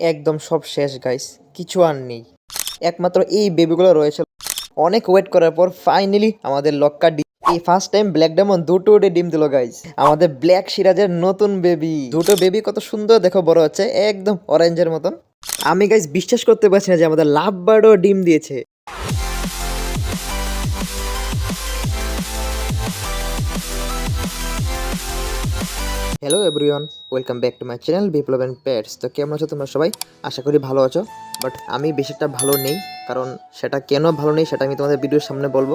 একদম সব শেষ গাইস কিছু আর নেই। একমাত্র এই বেবিগুলো রয়েছে। অনেক ওয়েট করার পর ফাইনালি আমাদের লক্কা ডিম এই ফার্স্ট টাইম ব্ল্যাক ডেমন দুটো ডে ডিম দিল গাইস আমাদের ব্ল্যাক সিরাজের নতুন বেবি দুটো বেবি কত সুন্দর, দেখো, বড় হচ্ছে, একদম অরেঞ্জের মতন। আমি গাইস বিশ্বাস করতে পারছি না যে আমাদের লাভ বার্ডও ডিম দিয়েছে। Hello everyone welcome back to my channel Biplab and pets তো কেমন আছো তোমরা সবাই? আশা করি ভালো আছো বাট আমি বেশি একটা ভালো নেই, কারণ সেটা কেন ভালো নেই সেটা আমি তোমাদের ভিডিওর সামনে বলব।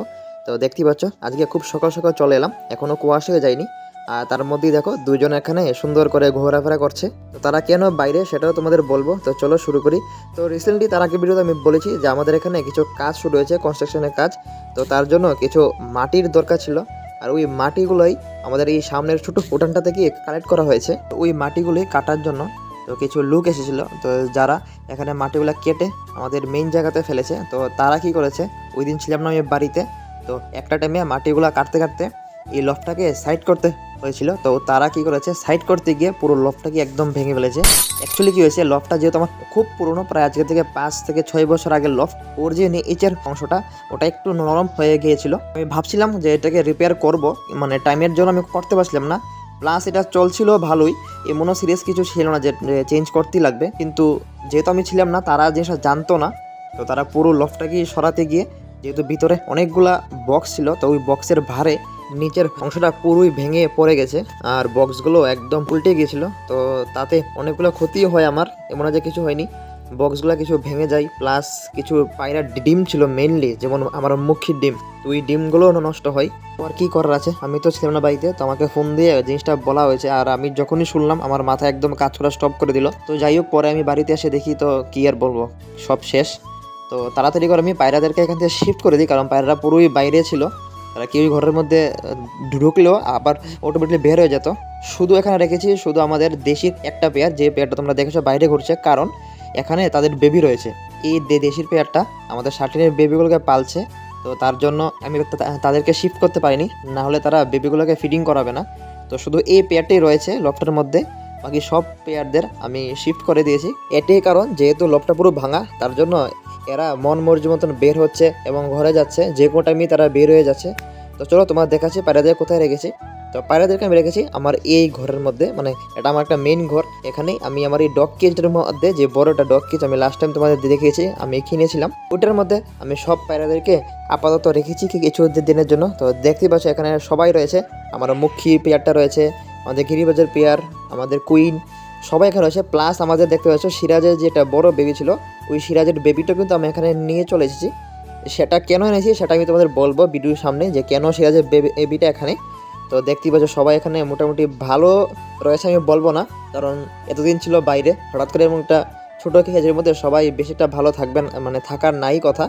তো দেখতেই পাচ্ছ, আজকে খুব সকাল সকাল চলে এলাম এখনও কুয়াশা হয়ে যায়নি। আর তার মধ্যেই দেখো, দুজন এখানে সুন্দর করে ঘোরাফেরা করছে। তো তারা কেন বাইরে সেটাও তোমাদের বলব, তো চলো শুরু করি। তো রিসেন্টলি তার আগে ভিডিওতে আমি বলেছি যে আমাদের এখানে কিছু কাজ শুরু হয়েছে কনস্ট্রাকশনের কাজ। তো তার জন্য কিছু মাটির দরকার ছিল। আর ওই মাটিগুলোই আমাদের এই সামনের ছোট উঠানটা থেকে কালেক্ট করা হয়েছে। ওই মাটিগুলি কাটার জন্য তো কিছু লোক এসেছিল। তো যারা এখানে মাটিগুলো কেটে আমাদের মেইন জায়গাতে ফেলেছে, তো তারা কি করেছে? ওই দিন ছিলাম না আমি বাড়িতে, তো একটা টাইমে মাটিগুলো কাটতে কাটতে এই লফটাকে সাইড করতে হয়েছিল। তো তারা কি করেছে? সাইড করতে গিয়ে পুরো লফটাকে একদম ভেঙে ফেলেছে। অ্যাকচুয়ালি কি হয়েছে? লফটা যেহেতু আমার খুব পুরনো, প্রায় আজকে থেকে পাঁচ থেকে ছয় বছর আগের লফট ওর যে নিচের অংশটা, ওটা একটু নরম হয়ে গিয়েছিল। আমি ভাবছিলাম যে এটাকে রিপেয়ার করব মানে টাইমের জন্য আমি করতে পারছিলাম না। প্লাস এটা চলছিল ভালোই, এমনও সিরিয়াস কিছু ছিল না যে চেঞ্জ করতেই লাগবে। কিন্তু যেহেতু আমি ছিলাম না, তারা জিনিসটা জানতো না। তো তারা পুরো লফটাকে সরাতে গিয়ে, যেহেতু ভিতরে অনেকগুলা বক্স ছিল, তো ওই বক্সের ভারে নিচের অংশটা পুরোই ভেঙে পড়ে গেছে আর বক্সগুলো একদম উল্টে গিয়েছিল। তো তাতে অনেকগুলো ক্ষতিও হয় আমার, এমন যে কিছু হয়নি। বক্সগুলো কিছু ভেঙে যায় প্লাস কিছু পায়রা ডিম ছিল মেনলি যেমন আমার মুখির ডিম। তো ওই ডিমগুলো নষ্ট হয়। আর কি করার আছে? আমি তো ছিলাম না বাড়িতে, তো আমাকে ফোন দিয়ে জিনিসটা বলা হয়েছে। আর আমি যখনই শুনলাম, আমার মাথা একদম কাজ করা স্টপ করে দিল। তো যাই হোক, পরে আমি বাড়িতে এসে দেখি তো কি আর বলব। সব শেষ। তো তাড়াতাড়ি করে আমি পায়রাদেরকে এখান থেকে শিফট করে দিই, কারণ পায়রারা পুরোই বাইরে ছিল। তারা কেউই ঘরের মধ্যে ঢুকলেও আবার অটোমেটিকলি বের হয়ে যেত। শুধু এখানে রেখেছি, শুধু আমাদের দেশির একটা পেয়ার যে পেয়ারটা তোমরা দেখেছ বাইরে ঘুরছে, কারণ এখানে তাদের বেবি রয়েছে। এই দেশির পেয়ারটা আমাদের শার্টিনের বেবিগুলোকে পালছে, তো তার জন্য আমি তাদেরকে শিফট করতে পারিনি, না হলে তারা বেবিগুলোকে ফিডিং করাবে না। তো শুধু এই পেয়ারটাই রয়েছে লফটের মধ্যে, বাকি সব পেয়ারদের আমি শিফট করে দিয়েছি। এটাই কারণ, যেহেতু লফটা পুরো ভাঙা, তার জন্য এরা মন মর্জি মতন বের হচ্ছে এবং ঘরে যাচ্ছে, যে কোনো টাইমেই তারা বের হয়ে যাচ্ছে। তো চলো, তোমার দেখাচ্ছি পায়রাদের কোথায় রেখেছি। তো পায়রাদেরকে আমি রেখেছি আমার এই ঘরের মধ্যে মানে এটা আমার একটা মেইন ঘর। এখানেই আমি আমার এই ডগ কেজের মধ্যে, যে বড়টা ডগ কেজ আমি লাস্ট টাইম তোমাদের দেখিয়েছি, আমি কিনেছিলাম। ওটার মধ্যে আমি সব পায়রাদেরকে আপাতত রেখেছি কিছু দিনের জন্য। তো দেখতেই পাচ্ছ, এখানে সবাই রয়েছে। আমার মুখী পেয়ারটা রয়েছে, আমাদের গিরিবাজার পেয়ার, আমাদের কুইন সবাই এখানে রয়েছে। প্লাস আমাদের দেখতে পাচ্ছ, সিরাজের যেটা বড় বেবি ছিল, ওই সিরাজের বেবিটা কিন্তু আমি এখানে নিয়ে চলে এসেছি। সেটা কেন এনেছি সেটা আমি তোমাদের বলব ভিডিওর সামনে যে কেন সিরাজের বেবিটা এখানে। তো দেখতেই পাচ্ছ সবাই এখানে মোটামুটি ভালো রয়েছে আমি বলব না, কারণ এতদিন ছিল বাইরে, হঠাৎ করে এমন একটা ছোটো কেজের মধ্যে সবাই বেশিটা ভালো থাকবেন মানে থাকার নাই কথা।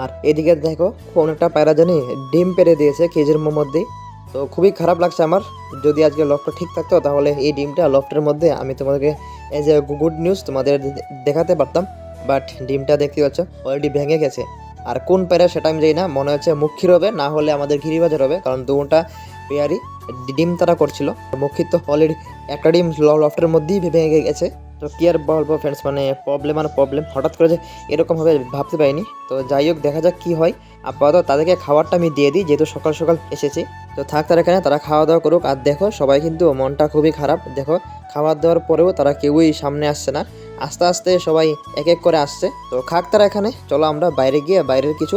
আর এদিকে দেখো, কোন একটা পায়রা জানি ডিম পেরে দিয়েছে কেজের মধ্যেই। তো খুবই খারাপ লাগছে আমার, যদি আজকে লফটা ঠিক থাকতো, তাহলে এই ডিমটা লফটের মধ্যে আমি তোমাদেরকে এজ এ গুড নিউজ তোমাদের দেখাতে পারতাম। বাট ডিমটা দেখতে পাচ্ছ অলরেডি ভেঙে গেছে। আর কোন পেয়ারা সেটা আমি জানি না। মনে হচ্ছে মুখির হবে, না হলে আমাদের গিরিবাজার হবে, কারণ দুটা পেয়ারই ডিম তারা করছিল। মুখির তো অলরেডি একটা ডিম লফটের মধ্যেই ভেঙে গেছে। তো কি আর বলব ফ্রেন্ডস মানে প্রবলেম আর প্রবলেম হঠাৎ করে যে এরকমভাবে ভাবতে পারিনি। তো যাই হোক, দেখা যাক কী হয়। আপাতত তাদেরকে খাবারটা আমি দিয়ে দিই, যেহেতু সকাল সকাল এসেছি। তো থাক তারা এখানে, তারা খাওয়া দাওয়া করুক। আর দেখো, সবাই কিন্তু মনটা খুবই খারাপ। দেখো, খাবার দেওয়ার পরেও তারা কেউই সামনে আসছে না। আস্তে আস্তে সবাই এক এক করে আসছে। তো খাক তারা এখানে, চলো আমরা বাইরে গিয়ে বাইরের কিছু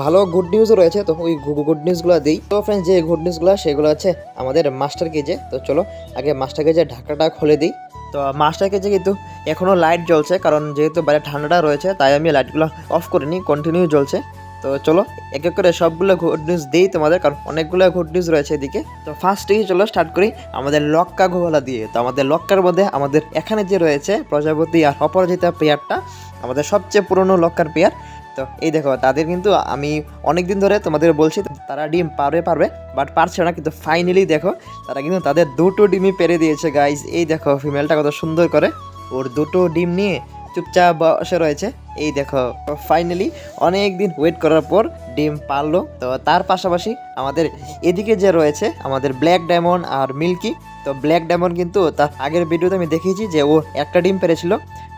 ভালো গুড নিউজও রয়েছে, তো ওই গুড নিউজগুলো দিই। তো ফ্রেন্ডস যে গুড নিউজগুলো সেগুলো আছে আমাদের মাস্টার কেজে তো চলো, আগে মাস্টার কেজে ঢাকাটা খুলে দিই। তো মাস্টার কেজে কিন্তু এখনও লাইট জ্বলছে, কারণ যেহেতু বাইরে ঠান্ডাটা রয়েছে, তাই আমি লাইটগুলো অফ করিনি কন্টিনিউ জ্বলছে। তো চলো, এক এক করে সবগুলো গুড নিউজ দিই তোমাদের, কারণ অনেকগুলো গুড নিউজ রয়েছে এদিকে। তো ফার্স্টেই চলো স্টার্ট করি আমাদের লক্কা ঘোলা দিয়ে। তো আমাদের লক্কার মধ্যে আমাদের এখানে যে রয়েছে প্রজাপতি আর অপরাজিতা পেয়ারটা, আমাদের সবচেয়ে পুরনো লক্কার পেয়ার। তো এই দেখো, তাদের কিন্তু আমি অনেক দিন ধরে তোমাদের বলছি, তারা ডিম পারবে পারবে বাট পারছে না, কিন্তু ফাইনালি দেখো, তারা কিন্তু তাদের দুটো ডিমই পেরে দিয়েছে গাইজ এই দেখো ফিমেলটা কত সুন্দর করে। ওর দুটো ডিম নিয়ে চুপচাপ বসে রয়েছে। এই দেখো ফাইনালি অনেক দিন ওয়েট করার পর ডিম পারল। তো তার পাশাপাশি আমাদের এদিকে যে রয়েছে, আমাদের ব্ল্যাক ডায়মন্ড আর মিল্কি তো ব্ল্যাক ডায়মন্ড কিন্তু তার আগের ভিডিওতে আমি দেখিয়েছি যে ও একটা ডিম পেরেছিল।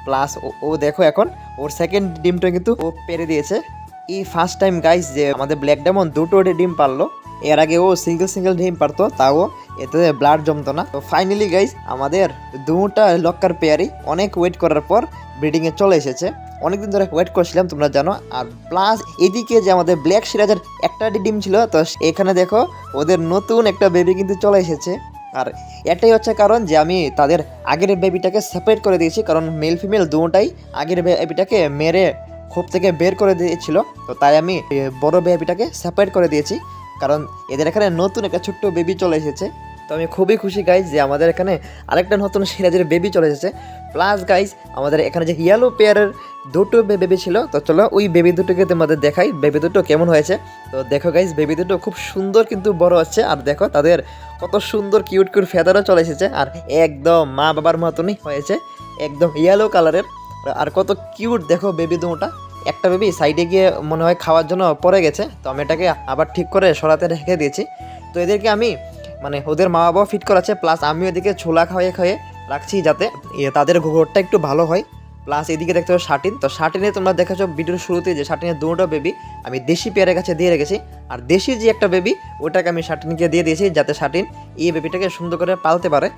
প্লাস ও দেখো এখন, ওর সেকেন্ড ডিমটা কিন্তু ও পেরে দিয়েছে। এই ফার্স্ট টাইম গাইস যে আমাদের ব্ল্যাক ডায়মন্ড দুটো ডিম পারল। এর আগে ও সিঙ্গেল সিঙ্গেল ডিম পারতো, তাও এতে ব্লাড জমতো না। তো ফাইনালি গাইস আমাদের দুটা লক্কার পেয়ারই অনেক ওয়েট করার পর ব্রিডিংয়ে চলে এসেছে। অনেকদিন ধরে ওয়েট করছিলাম, তোমরা জানো। আর প্লাস এদিকে যে আমাদের ব্ল্যাক সিরাজের একটা ডিম ছিল, তো এখানে দেখো ওদের নতুন একটা বেবি কিন্তু চলে এসেছে। আর এটাই হচ্ছে কারণ যে আমি তাদের আগের বেবিটাকে সেপারেট করে দিয়েছি, কারণ মেল ফিমেল দুটাই আগের বেবিটাকে মেরে খোপ থেকে বের করে দিয়েছিল। তো তাই আমি বড় বেবিটাকে সেপারেট করে দিয়েছি। কারণ এদের এখানে নতুন একটা ছোট্ট বেবি চলে এসেছে। তো আমি খুবই খুশি গাইজ যে আমাদের এখানে আরেকটা নতুন সিরাজের বেবি চলে এসেছে। প্লাস গাইজ আমাদের এখানে যে ইয়েলো পেয়ারের দুটো বেবি ছিল, তো চলো ওই বেবি দুটোকে তোমাদের দেখাই। বেবি দুটো কেমন হয়েছে? তো দেখো গাইজ বেবি দুটো খুব সুন্দর কিন্তু বড় হচ্ছে। আর দেখো, তাদের কত সুন্দর কিউট কিউট ফেদারও চলে এসেছে। আর একদম মা বাবার মতনই হয়েছে, একদম ইয়েলো কালারের আর কত কিউট দেখো বেবি দুটা একটা বেবি সাইডে গিয়ে মনে হয় খাওয়ার জন্য পড়ে গেছে, তো আমি এটাকে আবার ঠিক করে সরাতে রেখে দিয়েছি। তো এদেরকে আমি মানে ওদের মা বাবা ফিট করাচ্ছে প্লাস আমি এদিকে ছোলা খাওয়াই খাইয়ে রাখছি যাতে তাদের ঘোরটা একটু ভালো হয়। প্লাস এদিকে দেখতে পাচ্ছ শাটিন, তো শাটিনে তোমরা দেখেছ ভিডিওর শুরুতে যে শাটিনের দুটো বেবি আমি দেশি পেয়ারের কাছে দিয়ে রেখেছি। আর দেশি যে একটা বেবি ওটাকে আমি শাটিনকে দিয়ে দিয়েছি যাতে শাটিন এই বেবিটাকে সুন্দর করে পালতে পারে।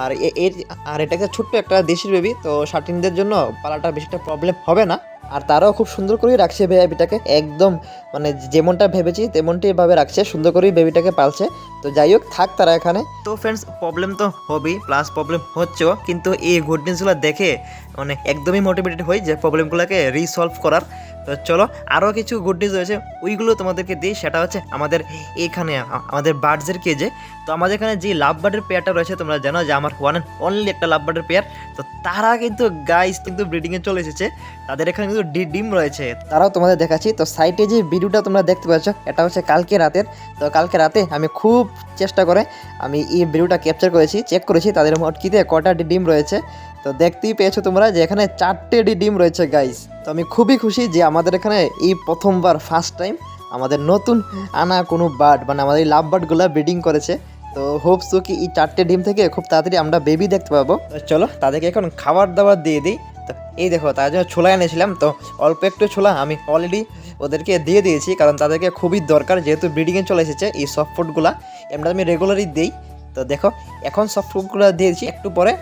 আর এর, আর এটাকে ছোট্ট একটা দেশির বেবি তো শাটিনদের জন্য পালাটা বেশি একটা প্রবলেম হবে না। আর তারাও খুব সুন্দর করে রাখছে ভিআইপিটাকে একদম মানে যেমনটা ভেবেছি তেমনটি ভাবে রাখছে সুন্দর করেই বেবিটাকে পালছে। তো যাই হোক থাক তারা এখানে। তো ফ্রেন্ডস প্রবলেম তো হবেই প্লাস প্রবলেম হচ্ছেও কিন্তু এই গুড নিউজগুলো দেখে মানে একদমই মোটিভেটেড হই যে প্রবলেমগুলোকে রিসলভ করার। তো চলো আরও কিছু গুড নিউজ রয়েছে ওইগুলো তোমাদেরকে দিই সেটা হচ্ছে আমাদের এখানে আমাদের বার্ডসের কেজে তো আমাদের এখানে যে লাভ বার্ডের পেয়ারটা রয়েছে তোমরা জানো যে আমার ওয়ান অ্যান্ড অনলি একটা লাভ বার্ডের পেয়ার তো তারা কিন্তু গাইস কিন্তু ব্রিডিংয়ে চলে এসেছে। তাদের এখানে কিন্তু ডিম রয়েছে। তারাও তোমাদের দেখাচ্ছি। তো সাইটে যে ভিডিওটা তোমরা দেখতে পাচ্ছ এটা হচ্ছে কালকে রাতের। তো কালকে রাতে আমি খুব চেষ্টা করে আমি এই ভিডিওটা ক্যাপচার করেছি চেক করেছি, তাদের মটকিতে কটা ডিম রয়েছে। তো দেখতেই পেয়েছ তোমরা যে এখানে চারটে ডিম রয়েছে গাইস তো আমি খুবই খুশি যে আমাদের এখানে এই প্রথমবার ফার্স্ট টাইম আমাদের নতুন আনা কোনো বার্ড মানে আমাদের এই লাভ বার্ডগুলো ব্রিডিং করেছে। তো হোপসো কি এই চারটে ডিম থেকে খুব তাড়াতাড়ি আমরা বেবি দেখতে পাবো। চলো, তাদেরকে এখন খাবার দাবার দিয়ে দিই। এই দেখো, তার জন্য ছোলা এনেছিলাম, তো অল্প একটু ছোলা আমি অলরেডি ওদেরকে দিয়ে দিয়েছি, কারণ তাদেরকে খুবই দরকার, যেহেতু ব্রিডিংয়ে চলে এসেছে এই সফট ফুডগুলো এমনি আমি রেগুলারই দিই। তো দেখো, এখন সফট ফুডগুলো দিয়েছি, একটু পরে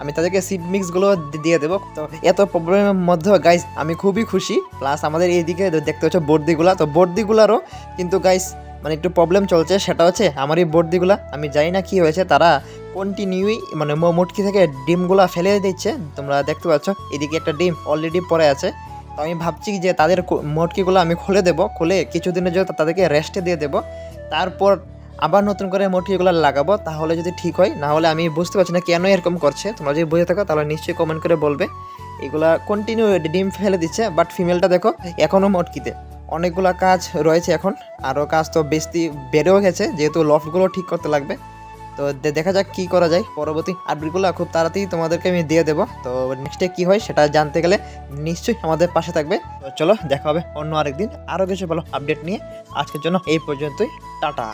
আমি তাদেরকে সিড মিক্সগুলো দিয়ে দেবো। তো এত প্রবলেমের মধ্যেও গাইস আমি খুবই খুশি। প্লাস আমাদের এইদিকে দেখতে হচ্ছে বর্দিগুলা তো বর্দিগুলারও কিন্তু গাইস মানে একটু প্রবলেম চলছে, সেটা হচ্ছে আমার এই বর্দিগুলা আমি জানি না কি হয়েছে, তারা কন্টিনিউই মানে মুটকি থেকে ডিমগুলা ফেলে দিচ্ছে। তোমরা দেখতে পাচ্ছ, এদিকে একটা ডিম অলরেডি পরে আছে। তো আমি ভাবছি যে তাদের মটকিগুলো আমি খুলে দেবো। খুলে কিছুদিনের জন্য তাদেরকে রেস্টে দিয়ে দেবো। তারপর আবার নতুন করে মটকিগুলো লাগাবো। তাহলে যদি ঠিক হয়, না হলে আমি বুঝতে পারছি না কেন এরকম করছে। তোমরা যদি বুঝে থাকো, তাহলে নিশ্চয়ই কমেন্ট করে বলবে। এগুলা কন্টিনিউ ডিম ফেলে দিচ্ছে বাট ফিমেলটা দেখো এখনও মটকিতে। অনেকগুলো কাজ রয়েছে এখন। আরও কাজ তো বেশি বেড়েও গেছে, যেহেতু লফটগুলো ঠিক করতে লাগবে। তো দেখা যাক কি করা যায় পরবর্তী আপডেটগুলো খুব তাড়াতাড়ি তোমাদেরকে আমি দিয়ে দেবো। তো নেক্সটে কি হয় সেটা জানতে গেলে নিশ্চয়ই আমাদের পাশে থাকবে। তো চলো দেখা হবে অন্য আরেকদিন। আরও কিছু ভালো আপডেট নিয়ে। আজকের জন্য এই পর্যন্তই। টাটা।